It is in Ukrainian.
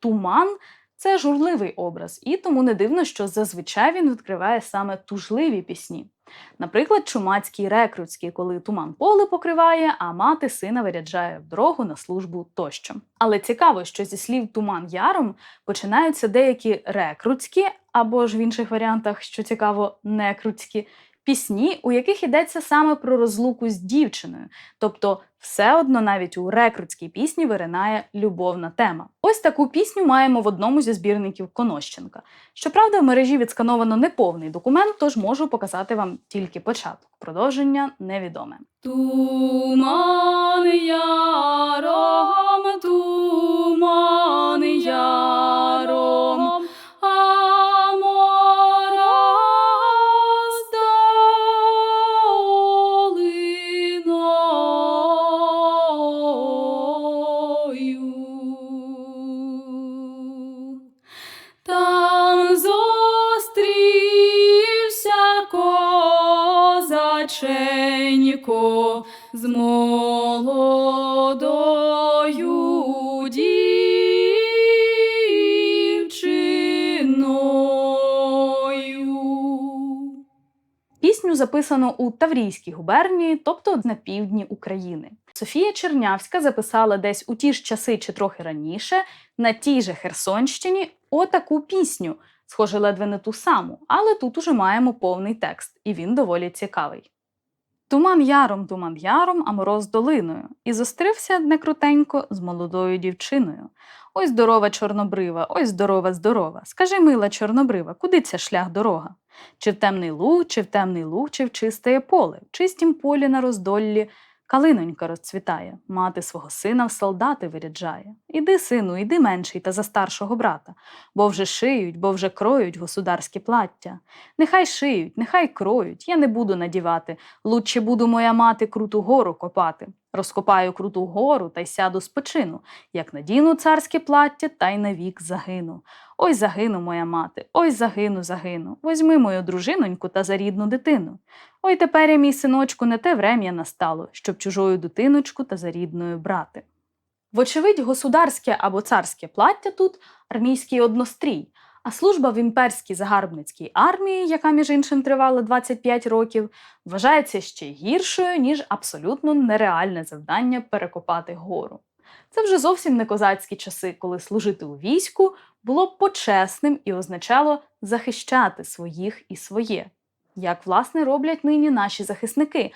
туман це журливий образ, і тому не дивно, що зазвичай він відкриває саме тужливі пісні. Наприклад, чумацький рекрутський, коли туман поле покриває, а мати сина виряджає в дорогу на службу тощо. Але цікаво, що зі слів туман яром починаються деякі рекрутські, або ж в інших варіантах, що цікаво, некрутські пісні, у яких йдеться саме про розлуку з дівчиною. Тобто, все одно навіть у рекрутській пісні виринає любовна тема. Ось таку пісню маємо в одному зі збірників Конощенка. Щоправда, в мережі відскановано неповний документ, тож можу показати вам тільки початок. Продовження невідоме. Туман яром, туман козаченько з молодою дівчиною. Пісню записано у Таврійській губернії, тобто на півдні України. Софія Чернявська записала десь у ті ж часи чи трохи раніше на тій же Херсонщині отаку пісню, схоже, ледве не ту саму, але тут уже маємо повний текст, і він доволі цікавий. Туман яром, туман яром, а мороз долиною, і зустрівся некрутенько з молодою дівчиною. Ой, здорова чорнобрива, ой, здорова, здорова. Скажи, мила чорнобрива, куди ця шлях дорога? Чи в темний луг, чи в темний луг, чи в чисте поле, в чистім полі на роздоллі калинонька розцвітає, мати свого сина в солдати виряджає. Іди, сину, іди менший та за старшого брата, бо вже шиють, бо вже кроють государські плаття. Нехай шиють, нехай кроють, я не буду надівати, лучше буду моя мати круту гору копати. Розкопаю круту гору та й сяду спочину, як надіну царське плаття, та й навік загину. Ой, загину, моя мати, ой, загину, загину. Возьми мою дружиноньку та за рідну дитину. Ой, тепер, мій синочку, не те врем'я настало, щоб чужою дитиночку та за рідною брати. Вочевидь, государське або царське плаття тут армійський однострій, а служба в імперській загарбницькій армії, яка між іншим тривала 25 років, вважається ще гіршою, ніж абсолютно нереальне завдання перекопати гору. Це вже зовсім не козацькі часи, коли служити у війську було почесним і означало захищати своїх і своє, як власне роблять нині наші захисники.